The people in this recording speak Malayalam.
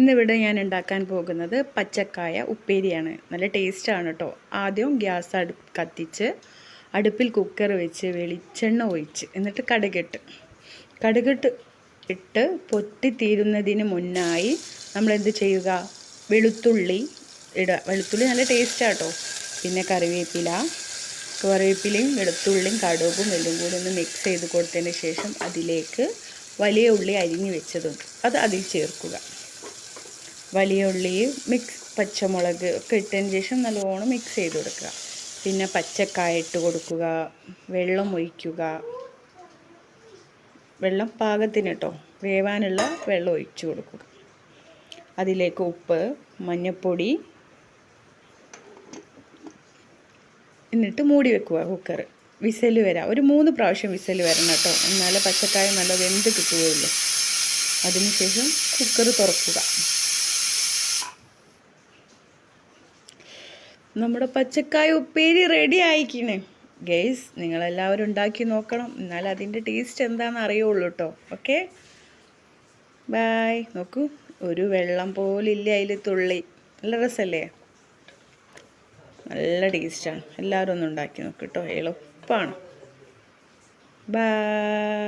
ഇന്നിവിടെ ഞാൻ ഉണ്ടാക്കാൻ പോകുന്നത് പച്ചക്കായ ഉപ്പേരിയാണ്. നല്ല ടേസ്റ്റാണ് കേട്ടോ ആദ്യം ഗ്യാസ് അടു കത്തിച്ച് അടുപ്പിൽ കുക്കർ വെച്ച് വെളിച്ചെണ്ണ ഒഴിച്ച് എന്നിട്ട് കടുകിട്ട്. കടുകിട്ട് ഇട്ട് പൊട്ടിത്തീരുന്നതിന് മുന്നായി നമ്മൾ എന്ത് ചെയ്യുക? വെളുത്തുള്ളി ഇടുക. വെളുത്തുള്ളി നല്ല ടേസ്റ്റാണ് കേട്ടോ പിന്നെ കറിവേപ്പില കറിവേപ്പിലയും വെളുത്തുള്ളിയും കടുകും എല്ലാം കൂടി ഒന്ന് മിക്സ് ചെയ്ത് കൊടുത്തതിന് ശേഷം അതിലേക്ക് വലിയ ഉള്ളി അരിഞ്ഞു വെച്ചതും അത് അതിൽ ചേർക്കുക. വലിയ ഉള്ളിയും മിക്സ് പച്ചമുളക് ഒക്കെ ഇട്ടതിന് ശേഷം നല്ലോണം മിക്സ് ചെയ്ത് കൊടുക്കുക. പിന്നെ പച്ചക്കായ ഇട്ട് കൊടുക്കുക വെള്ളം ഒഴിക്കുക. വെള്ളം പാകത്തിന് കേട്ടോ വേവാനുള്ള വെള്ളം ഒഴിച്ചു കൊടുക്കുക. അതിലേക്ക് ഉപ്പ് മഞ്ഞൾപ്പൊടി എന്നിട്ട് മൂടി വെക്കുക കുക്കർ വിസൽ വരാം. ഒരു മൂന്ന് പ്രാവശ്യം വിസൽ വരണം കേട്ടോ എന്നാലേ പച്ചക്കായ നല്ല വെന്ത് കിട്ടുകയുള്ളൂ. അതിനുശേഷം കുക്കർ തുറക്കുക. നമ്മുടെ പച്ചക്കായ ഉപ്പേരി റെഡി ആയിക്കണേ. ഗെയ്സ് നിങ്ങളെല്ലാവരും ഉണ്ടാക്കി നോക്കണം. എന്നാൽ അതിന്റെ ടേസ്റ്റ് എന്താണെന്ന് അറിയുള്ളൂ കേട്ടോ ഓക്കെ ബായ് നോക്കൂ. ഒരു വെള്ളം പോലില്ല അതിൽ തുള്ളി. നല്ല രസമല്ലേ നല്ല ടേസ്റ്റാണ് എല്ലാവരും ഒന്ന് ഉണ്ടാക്കി നോക്ക് കേട്ടോ എളുപ്പമാണ് ബായ്